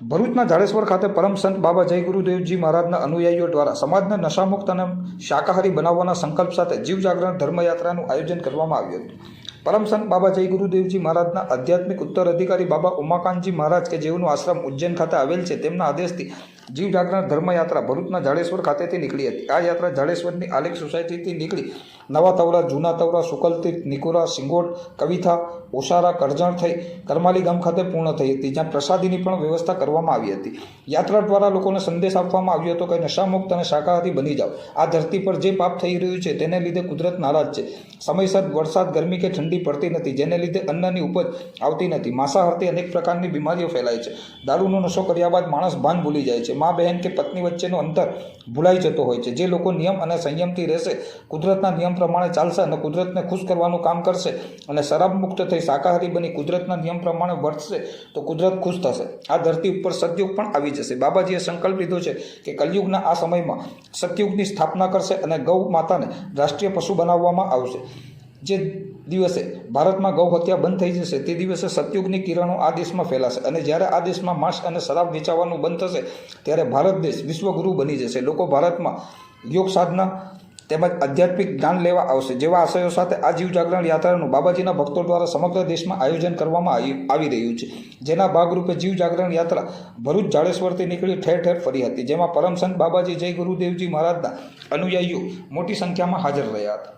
ભરૂચના જાડેશ્વર ખાતે પરમ સંત બાબા જય ગુરુદેવજી મહારાજના અનુયાયીઓ દ્વારા સમાજને નશામુક્ત અને શાકાહારી બનાવવાના સંકલ્પ સાથે જીવ જાગરણ ધર્મયાત્રાનું આયોજન કરવામાં આવ્યું હતું. પરમ સંત બાબા જય ગુરુદેવજી મહારાજના આધ્યાત્મિક ઉત્તરાધિકારી બાબા ઉમાકાંતજી મહારાજ કે જેઓનું આશ્રમ ઉજ્જૈન ખાતે આવેલ છે, તેમના આદેશથી જીવ જાગરણ ધર્મયાત્રા ભરૂચના જાડેશ્વર ખાતેથી નીકળી હતી. આ યાત્રા જાડેશ્વરની આલેખ સોસાયટીથી નીકળી નવા તવરા, જૂના તવરા સુકલતીર્થ નિકોરા, સિંગોડ, કવિથા, ઓસારા, કરજણ થઈ કરમાલી ગામ ખાતે પૂર્ણ થઈ હતી, જ્યાં પ્રસાદીની પણ વ્યવસ્થા કરવામાં આવી હતી. યાત્રા દ્વારા લોકોને સંદેશ આપવામાં આવ્યો હતો કે નશામુક્ત અને શાકાહારી બની જાઓ. આ ધરતી પર જે પાપ થઈ રહ્યું છે, તેને લીધે કુદરત નારાજ છે. સમયસર વરસાદ, ગરમી કે ઠંડી પડતી નથી, જેને લીધે અન્નની ઉપજ આવતી નથી. માંસાહારથી અનેક પ્રકારની બીમારીઓ ફેલાય છે. દારૂનો નશો કર્યા બાદ માણસ ભાન ભૂલી જાય છે. મા, બહેન કે પત્ની વચ્ચેનો અંતર ભૂલાઈ જતો હોય છે. જે લોકો નિયમ અને સંયમથી રહેશે, કુદરતના નિયમ પ્રમાણે ચાલશે અને કુદરતને ખુશ કરવાનું કામ કરશે અને શરાબ મુક્ત થઈ શાકાહારી બની કુદરતના નિયમ પ્રમાણે વર્તશે, તો કુદરત ખુશ થશે. આ ધરતી ઉપર સતયુગ પણ આવી જશે. બાબાજીએ સંકલ્પ લીધો છે કે કલયુગના આ સમયમાં સતયુગની સ્થાપના કરશે અને ગૌ માતાને રાષ્ટ્રીય પશુ બનાવવામાં આવશે. જે દિવસે ભારતમાં ગૌ હત્યા બંધ થઈ જશે, તે દિવસે સતયુગની કિરણો આ દેશમાં ફેલાશે અને જ્યારે આ દેશમાં માંસ અને શરાબ વેચાવાનું બંધ થશે, ત્યારે ભારત દેશ વિશ્વગુરુ બની જશે. લોકો ભારતમાં યોગ સાધના તેમજ આધ્યાત્મિક જ્ઞાન લેવા આવશે. જેવા આશયો સાથે આ જીવ જાગરણ યાત્રાનું બાબાજીના ભક્તો દ્વારા સમગ્ર દેશમાં આયોજન કરવામાં આવી રહ્યું છે. જેના ભાગરૂપે જીવ જાગરણ યાત્રા ભરૂચ જાડેશ્વરથી નીકળી ઠેર ઠેર ફરી હતી. જેમાં પરમસંત બાબાજી જય ગુરુદેવજી મહારાજના અનુયાયીઓ મોટી સંખ્યામાં હાજર રહ્યા હતા.